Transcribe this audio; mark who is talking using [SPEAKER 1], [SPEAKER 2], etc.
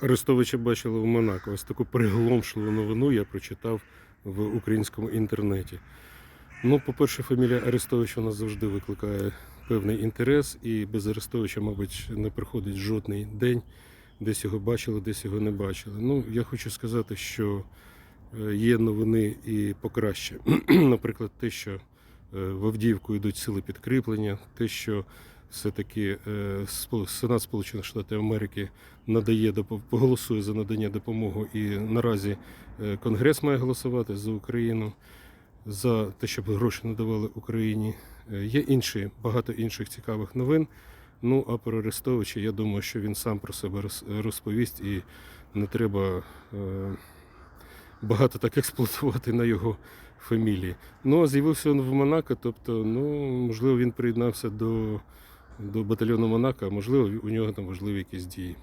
[SPEAKER 1] Арестовича бачили в Монако. Ось таку приголомшливу новину я прочитав в українському інтернеті. Ну, по-перше, фамілія Арестович у нас завжди викликає певний інтерес, і без Арестовича, мабуть, не приходить жодний день, десь його бачили, десь його не бачили. Ну, я хочу сказати, що е, є новини і покраще. Наприклад, те, що е, в Авдіївку йдуть сили підкріплення, те, що все-таки е, Сенат Сполучених Штатів Америки надає голосує за надання допомоги, і наразі е, Конгрес має голосувати за Україну за те, щоб гроші надавали Україні. Е, Є інші багато інших цікавих новин. Ну а про Арестовича, я думаю, що він сам про себе роз- розповість і не треба багато так експлуатувати на його фамілії. Ну а з'явився він в Монако, тобто, ну можливо, він приєднався до, до батальйону Монако, можливо, у нього там важливі якісь дії.